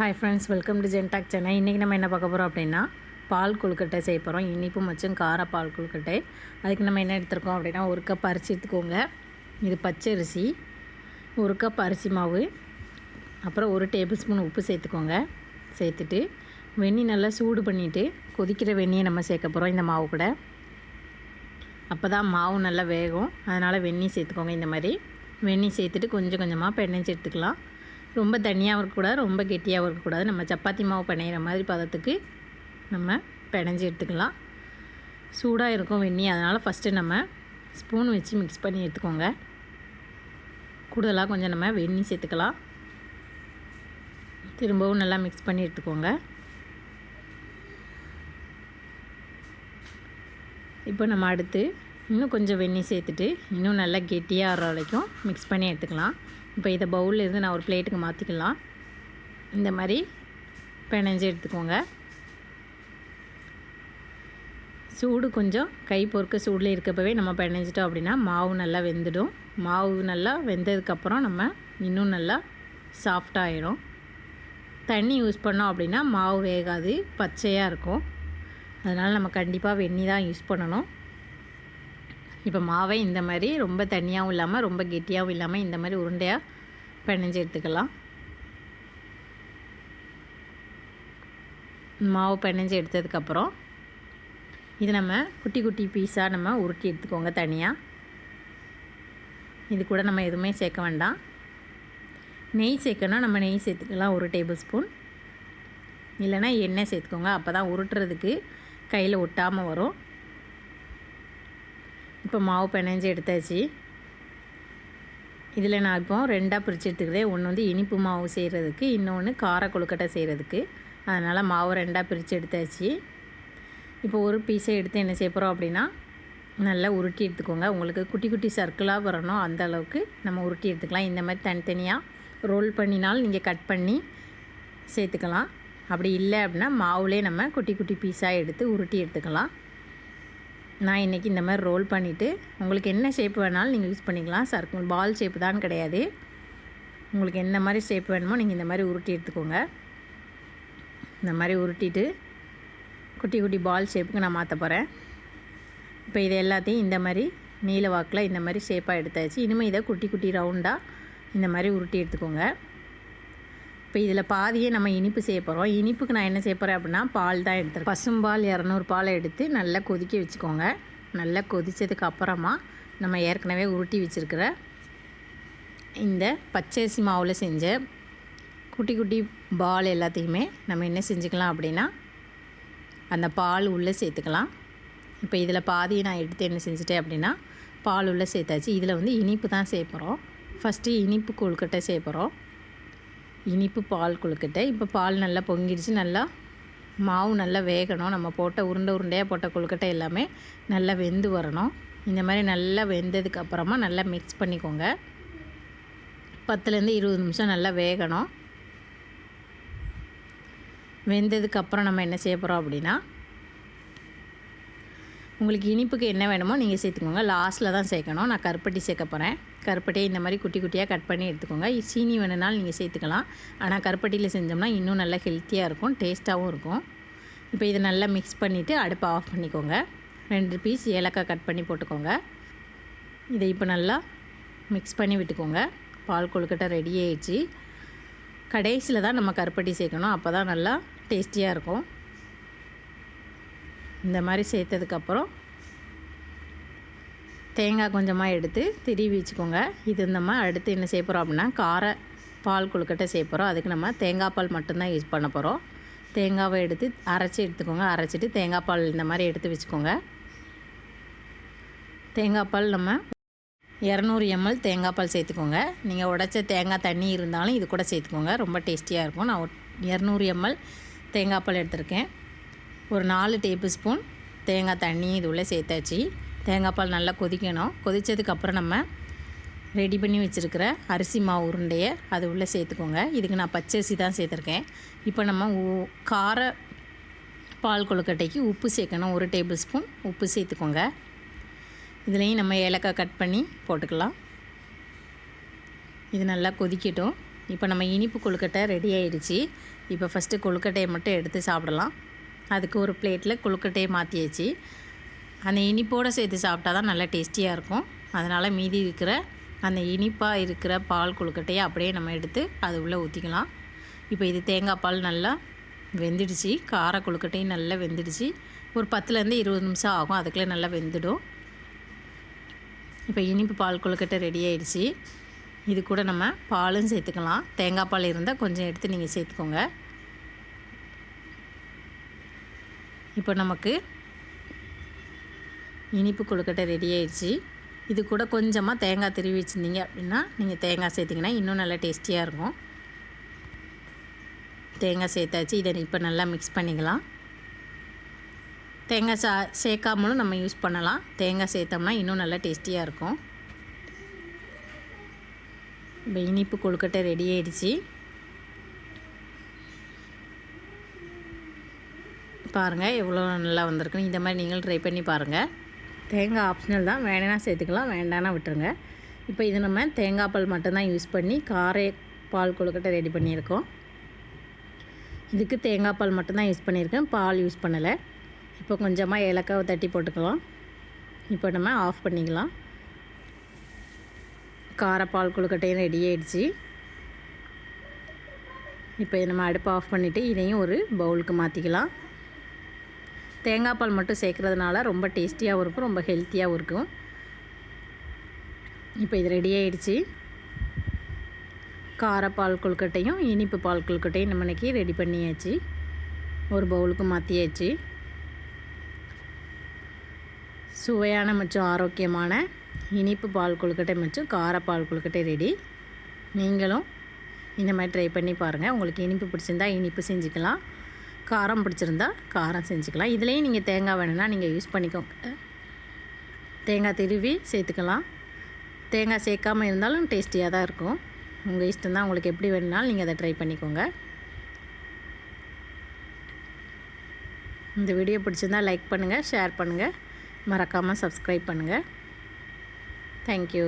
Hi friends welcome to ஜென்டாக் சென்னை இன்றைக்கி நம்ம என்ன பார்க்க போகிறோம் அப்படின்னா பால் கொழுக்கட்டை செய்ய போகிறோம் இனிப்பு மற்றும் கார பால் கொழுக்கட்டை. அதுக்கு நம்ம என்ன எடுத்துருக்கோம் அப்படின்னா ஒரு கப் அரிசி எடுத்துக்கோங்க. இது பச்சை அரிசி ஒரு கப் அரிசி மாவு அப்புறம் ஒரு டேபிள் ஸ்பூன் உப்பு சேர்த்துக்கோங்க. சேர்த்துட்டு வெந்நீர் நல்லா சூடு பண்ணிவிட்டு கொதிக்கிற வெந்நியை நம்ம சேர்க்க போகிறோம் இந்த மாவு கூட. அப்போ தான் மாவு நல்லா வேகும். அதனால் வெந்நீர் சேர்த்துக்கோங்க இந்த மாதிரி. வெந்நீர் சேர்த்துட்டு கொஞ்சம் கொஞ்சமாக பெண்ணெஞ்சு எடுத்துக்கலாம். ரொம்ப தனியாகவும் இருக்கக்கூடாது ரொம்ப கெட்டியாகவும் இருக்கக்கூடாது. நம்ம சப்பாத்தி மாவு பிணையிற மாதிரி பதத்துக்கு நம்ம பிணைஞ்சி எடுத்துக்கலாம். சூடாக இருக்கும் வெண்ணி அதனால் ஃபஸ்ட்டு நம்ம ஸ்பூன் வச்சு மிக்ஸ் பண்ணி எடுத்துக்கோங்க. கூடுதலாக கொஞ்சம் நம்ம வெண்ணி சேர்த்துக்கலாம். திரும்பவும் நல்லா மிக்ஸ் பண்ணி எடுத்துக்கோங்க. இப்போ நம்ம அடுத்து இன்னும் கொஞ்சம் வெந்நீர் சேர்த்துட்டு இன்னும் நல்லா கெட்டியாக வர வரைக்கும் மிக்ஸ் பண்ணி எடுத்துக்கலாம். இப்போ இதை பவுலில் இருந்து நான் ஒரு பிளேட்டுக்கு மாற்றிக்கலாம். இந்த மாதிரி பிணைஞ்சு எடுத்துக்கோங்க. சூடு கொஞ்சம் கை பொறுக்க சூடில் இருக்கப்பவே நம்ம பிணைஞ்சிட்டோம் அப்படின்னா மாவு நல்லா வெந்துடும். மாவு நல்லா வெந்ததுக்கப்புறம் நம்ம இன்னும் நல்லா சாஃப்டாகிடும் தண்ணி யூஸ் பண்ணோம் அப்படின்னா மாவு வேகாது பச்சையாக இருக்கும். அதனால் நம்ம கண்டிப்பாக வெந்நி தான் யூஸ் பண்ணணும். இப்போ மாவை இந்த மாதிரி ரொம்ப தண்ணியாகவும் இல்லாமல் ரொம்ப கெட்டியாகவும் இல்லாமல் இந்த மாதிரி உருண்டையாக பிணைஞ்சு எடுத்துக்கலாம். மாவு பிணைஞ்சு எடுத்ததுக்கப்புறம் இது நம்ம குட்டி குட்டி பீஸாக நம்ம உருட்டி எடுத்துக்கோங்க தனியாக இது கூட நம்ம எதுவுமே சேர்க்க வேண்டாம். நெய் சேர்க்கணும் நம்ம நெய் சேர்த்துக்கலாம் ஒரு டேபிள் ஸ்பூன் இல்லைனா எண்ணெய் சேர்த்துக்கோங்க. அப்போ தான் உருட்டுறதுக்கு கையில் ஒட்டாமல் வரும். இப்போ மாவு பிணைஞ்சு எடுத்தாச்சு. இதில் நான் இப்போ ரெண்டாக பிரித்து எடுத்துக்கிறேன். ஒன்று வந்து இனிப்பு மாவு செய்கிறதுக்கு இன்னொன்று கார கொழுக்கட்டை செய்கிறதுக்கு. அதனால் மாவு ரெண்டாக பிரித்து எடுத்தாச்சு. இப்போ ஒரு பீஸை எடுத்து என்ன செய்ய போகிறோம் அப்படின்னா நல்லா உருட்டி எடுத்துக்கோங்க. உங்களுக்கு குட்டி குட்டி சர்க்கிளாக வரணும். அந்த அளவுக்கு நம்ம உருட்டி எடுத்துக்கலாம். இந்த மாதிரி தனித்தனியாக ரோல் பண்ணினாலும் நீங்கள் கட் பண்ணி சேர்த்துக்கலாம். அப்படி இல்லை அப்படின்னா மாவுலேயே நம்ம குட்டி குட்டி பீஸாக எடுத்து உருட்டி எடுத்துக்கலாம். நான் இன்றைக்கி இந்த மாதிரி ரோல் பண்ணிவிட்டு உங்களுக்கு என்ன ஷேப் வேணாலும் நீங்கள் யூஸ் பண்ணிக்கலாம். சர்க்கிள் பால் ஷேப்பு தான் கிடையாது. உங்களுக்கு என்ன மாதிரி ஷேப் வேணுமோ நீங்கள் இந்த மாதிரி உருட்டி எடுத்துக்கோங்க. இந்த மாதிரி உருட்டிட்டு குட்டி குட்டி பால் ஷேப்புக்கு நான் மாற்ற போகிறேன் இப்போ இது எல்லாத்தையும் இந்த மாதிரி நீல வாக்கில் இந்த மாதிரி ஷேப்பாக எடுத்தாச்சு. இனிமேல் இதை குட்டி குட்டி ரவுண்டாக இந்த மாதிரி உருட்டி எடுத்துக்கோங்க. இப்போ இதில் பாதியே நம்ம இனிப்பு செய்ய போகிறோம். இனிப்புக்கு நான் என்ன செய்ய போகிறேன் அப்படின்னா பால் தான் எடுத்துருக்கேன். பசும்பால் இரநூறு பாலை எடுத்து நல்லா கொதிக்க வச்சுக்கோங்க. நல்லா கொதித்ததுக்கு அப்புறமா நம்ம ஏற்கனவே உருட்டி வச்சுருக்கிற இந்த பச்சரிசி மாவில் செஞ்ச குட்டி குட்டி பால் எல்லாத்தையுமே நம்ம என்ன செஞ்சுக்கலாம் அப்படின்னா அந்த பால் உள்ளே சேர்த்துக்கலாம். இப்போ இதில் பாதியை நான் எடுத்து என்ன செஞ்சுட்டேன் அப்படின்னா பால் உள்ளே சேர்த்தாச்சு. இதில் வந்து இனிப்பு தான் சேர்ப்போகிறோம் ஃபஸ்ட்டு இனிப்பு கொழுக்கட்டை சேர்ப்போகிறோம் இனிப்பு பால் கொழுக்கட்டை. இப்போ பால் நல்லா பொங்கிடுச்சு. நல்லா மாவு நல்லா வேகணும். நம்ம போட்ட உருண்டை உருண்டையாக போட்ட கொழுக்கட்டை எல்லாமே நல்லா வெந்து வரணும். இந்த மாதிரி நல்லா வெந்ததுக்கு அப்புறமா நல்லா மிக்ஸ் பண்ணிக்கோங்க. பத்துலேருந்து இருபது நிமிஷம் நல்லா வேகணும். வெந்ததுக்கப்புறம் நம்ம என்ன செய்ய போகிறோம் அப்படின்னா உங்களுக்கு இனிப்புக்கு என்ன வேணுமோ நீங்கள் சேர்த்துக்கோங்க. லாஸ்ட்டில் தான் சேர்க்கணும். நான் கருப்பட்டி சேர்க்க போகிறேன் கருப்பட்டியை இந்த மாதிரி குட்டி குட்டியாக கட் பண்ணி எடுத்துக்கோங்க. சீனி வேணுனாலும் நீங்கள் சேர்த்துக்கலாம். ஆனால் கருப்பட்டியில் செஞ்சோம்னா இன்னும் நல்லா ஹெல்த்தியாக இருக்கும் டேஸ்ட்டாகவும் இருக்கும். இப்போ இதை நல்லா மிக்ஸ் பண்ணிவிட்டு அடுப்பை ஆஃப் பண்ணிக்கோங்க. ரெண்டு பீஸ் ஏலக்காய் கட் பண்ணி போட்டுக்கோங்க. இதை இப்போ நல்லா மிக்ஸ் பண்ணி விட்டுக்கோங்க. பால் கொழுக்கட்டை ரெடி ஆயிடுச்சு. கடைசியில் தான் நம்ம கருப்பட்டி சேர்க்கணும். அப்போ தான் நல்லா டேஸ்டியாக இருக்கும். இந்த மாதிரி சேர்த்ததுக்கப்புறம் தேங்காய் கொஞ்சமாக எடுத்து திருவி வச்சுக்கோங்க. இது நம்ம அடுத்து என்ன செய்ய போகிறோம் அப்படின்னா கார பால் கொழுக்கட்டை செய்ய போகிறோம் அதுக்கு நம்ம தேங்காய் பால் மட்டும்தான் யூஸ் பண்ண போகிறோம் தேங்காவை எடுத்து அரைச்சி எடுத்துக்கோங்க. அரைச்சிட்டு தேங்காய் பால் இந்த மாதிரி எடுத்து வச்சுக்கோங்க. தேங்காய் பால் நம்ம இரநூறு எம்எல் தேங்காய் பால் சேர்த்துக்கோங்க. நீங்கள் உடச்ச தேங்காய் தண்ணி இருந்தாலும் இது கூட சேர்த்துக்கோங்க. ரொம்ப டேஸ்டியாக இருக்கும். நான் இரநூறு எம்எல் தேங்காய் பால் எடுத்திருக்கேன். ஒரு நாலு டேபிள் ஸ்பூன் தேங்காய் தண்ணி இது உள்ளே சேர்த்தாச்சு. தேங்காய் பால் நல்லா கொதிக்கணும். கொதித்ததுக்கப்புறம் நம்ம ரெடி பண்ணி வச்சுருக்கிற அரிசி மாவு உருண்டையை அது உள்ளே சேர்த்துக்கோங்க. இதுக்கு நான் பச்சரிசி தான் சேர்த்துருக்கேன். இப்போ நம்ம கார பால் கொழுக்கட்டைக்கு உப்பு சேர்க்கணும். ஒரு டேபிள் ஸ்பூன் உப்பு சேர்த்துக்கோங்க. இதுலேயும் நம்ம ஏலக்காய் கட் பண்ணி போட்டுக்கலாம். இது நல்லா கொதிக்கட்டும். இப்போ நம்ம இனிப்பு கொழுக்கட்டை ரெடி ஆயிடுச்சு. இப்போ ஃபஸ்ட்டு கொழுக்கட்டையை மட்டும் எடுத்து சாப்பிடலாம். அதுக்கு ஒரு பிளேட்டில் கொழுக்கட்டையை மாற்றியாச்சு அந்த இனிப்போடு சேர்த்து சாப்பிட்டா தான் நல்லா டேஸ்டியாக இருக்கும். அதனால் மீதி இருக்கிற அந்த இனிப்பாக இருக்கிற பால் கொழுக்கட்டையை அப்படியே நம்ம எடுத்து அது உள்ளே ஊற்றிக்கலாம் இப்போ இது தேங்காய் பால் நல்லா வெந்துடுச்சு. கார கொழுக்கட்டையும் நல்லா வெந்துடுச்சு. ஒரு பத்துலேருந்து இருபது நிமிஷம் ஆகும். அதுக்குள்ளே நல்லா வெந்துடும். இப்போ இனிப்பு பால் கொழுக்கட்டை ரெடி ஆயிடுச்சு. இது கூட நம்ம பாலும் சேர்த்துக்கலாம். தேங்காய் பால் இருந்தால் கொஞ்சம் எடுத்து நீங்கள் சேர்த்துக்கோங்க. இப்போ நமக்கு இனிப்பு கொழுக்கட்டை ரெடி ஆயிடுச்சு. இது கூட கொஞ்சமாக தேங்காய் திருவி வச்சுருந்தீங்க அப்படின்னா நீங்கள் தேங்காய் சேர்த்திங்கன்னா இன்னும் நல்லா டேஸ்டியாக இருக்கும். தேங்காய் சேர்த்தாச்சு. இதை இப்போ நல்லா மிக்ஸ் பண்ணிக்கலாம். தேங்காய் சா சேர்க்காமலும் நம்ம யூஸ் பண்ணலாம். தேங்காய் சேர்த்தோம்னா இன்னும் நல்லா டேஸ்டியாக இருக்கும். இப்போ இனிப்பு கொழுக்கட்டை ரெடி ஆயிடுச்சு. பாருங்கள் எவ்வளோ நல்லா வந்திருக்குன்னு. இந்த மாதிரி நீங்களும் ட்ரை பண்ணி பாருங்கள் தேங்காய் ஆப்ஷனல் தான். வேணும்னா சேர்த்துக்கலாம் வேண்டாம்னா விட்டுருங்க. இப்போ இது நம்ம தேங்காய் பால் மட்டும்தான் யூஸ் பண்ணி காரை பால் கொழுக்கட்டை ரெடி பண்ணியிருக்கோம். இதுக்கு தேங்காய் பால் மட்டும்தான் யூஸ் பண்ணியிருக்கேன். பால் யூஸ் பண்ணலை. இப்போ கொஞ்சமாக ஏலக்காவை தட்டி போட்டுக்கலாம். இப்போ நம்ம ஆஃப் பண்ணிக்கலாம். காரப்பால் கொழுக்கட்டையும் ரெடி ஆகிடுச்சு இப்போ நம்ம அடுப்பை ஆஃப் பண்ணிவிட்டு இதையும் ஒரு பவுலுக்கு மாற்றிக்கலாம் தேங்காய் பால் மட்டும் சேர்க்குறதுனால ரொம்ப டேஸ்டியாகவும் இருக்கும் ரொம்ப ஹெல்த்தியாகவும் இருக்கும். இப்போ இது ரெடி ஆயிடுச்சு. காரப்பால் கொழுக்கட்டையும் இனிப்பு பால் கொழுக்கட்டையும் நம்ம இன்றைக்கி ரெடி பண்ணியாச்சு. ஒரு பவுலுக்கு மாற்றியாச்சு சுவையான மற்றும் ஆரோக்கியமான இனிப்பு பால் கொழுக்கட்டை மற்றும் காரப்பால் கொழுக்கட்டை ரெடி நீங்களும் இந்த மாதிரி ட்ரை பண்ணி பாருங்கள் உங்களுக்கு இனிப்பு பிடிச்சிருந்தா இனிப்பு செஞ்சுக்கலாம். காரம் பிடிச்சிருந்தா காரம் செஞ்சுக்கலாம். இதுலேயும் நீங்கள் தேங்காய் வேணும்னா நீங்கள் யூஸ் பண்ணிக்கோங்க. தேங்காய் திருவி சேர்த்துக்கலாம். தேங்காய் சேர்க்காமல் இருந்தாலும் டேஸ்டியாக தான் இருக்கும். உங்கள் இஷ்டம் தான் உங்களுக்கு எப்படி வேணுனாலும் நீங்கள் அதை ட்ரை பண்ணிக்கோங்க. இந்த வீடியோ பிடிச்சிருந்தால் லைக் பண்ணுங்கள் ஷேர் பண்ணுங்கள் மறக்காமல் சப்ஸ்கிரைப் பண்ணுங்கள் தேங்க்யூ